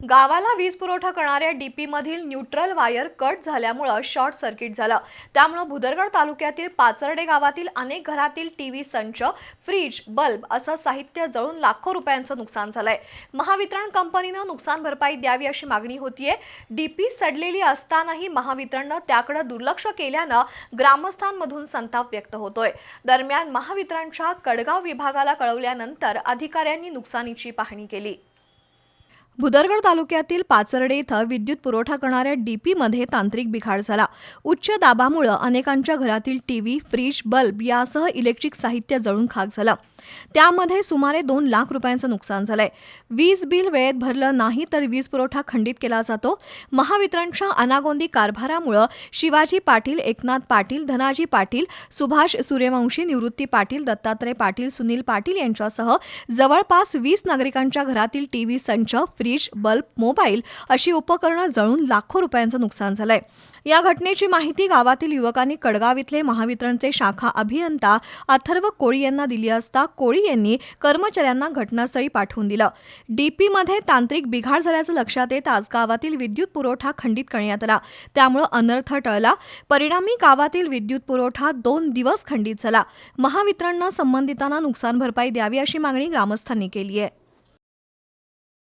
गावाला वीज पुरवठा करणाऱ्या डीपीमधील न्यूट्रल वायर कट झाल्यामुळं शॉर्ट सर्किट झालं. त्यामुळं भुदरगड तालुक्यातील पाचर्डे गावातील अनेक घरातील टीव्ही संच फ्रीज बल्ब असं साहित्य जळून लाखो रुपयांचं नुकसान झालंय. महावितरण कंपनीनं नुकसान भरपाई द्यावी अशी मागणी होतीये. डीपी सडलेली असतानाही महावितरणनं त्याकडे दुर्लक्ष केल्यानं ग्रामस्थांमधून संताप व्यक्त होतोय. दरम्यान महावितरणच्या कडगाव विभागाला कळवल्यानंतर अधिकाऱ्यांनी नुकसानीची पाहणी केली. भुदरगड तालुक्यातील पाचर्डे इथं विद्युत पुरवठा करणाऱ्या डीपीमध्ये तांत्रिक बिघाड झाला. उच्च दाबामुळं अनेकांच्या घरातील टीव्ही फ्रीज बल्ब यासह इलेक्ट्रिक साहित्य जळून खाक झालं. त्यामध्ये सुमारे दोन लाख रुपयांचं नुकसान झालंय. वीज बिल वेळेत भरलं नाही तर वीज पुरवठा खंडित केला जातो. महावितरणच्या अनागोंदी कारभारामुळं शिवाजी पाटील एकनाथ पाटील धनाजी पाटील सुभाष सूर्यवंशी निवृत्ती पाटील दत्तात्रय पाटील सुनील पाटील यांच्यासह जवळपास वीस नागरिकांच्या घरातील टीव्ही संच फ्रीज बल्ब मोबाईल अशी उपकरणं जळून लाखो रुपयांचं नुकसान झालंय. या घटनेची माहिती गावातील युवकांनी कडगाव इथले महावितरणचे शाखा अभियंता अथर्व कोळी यांना दिली असता कोळी यांनी कर्मचाऱ्यांना घटनास्थळी पाठवून दिलं. डीपीमध्ये तांत्रिक बिघाड झाल्याचं लक्षात येताच गावातील विद्युत पुरवठा खंडित करण्यात आला. त्यामुळे अनर्थ टळला. परिणामी गावातील विद्युत पुरवठा दोन दिवस खंडित झाला. महावितरणनं संबंधितांना नुकसान भरपाई द्यावी अशी मागणी ग्रामस्थांनी केली आहे.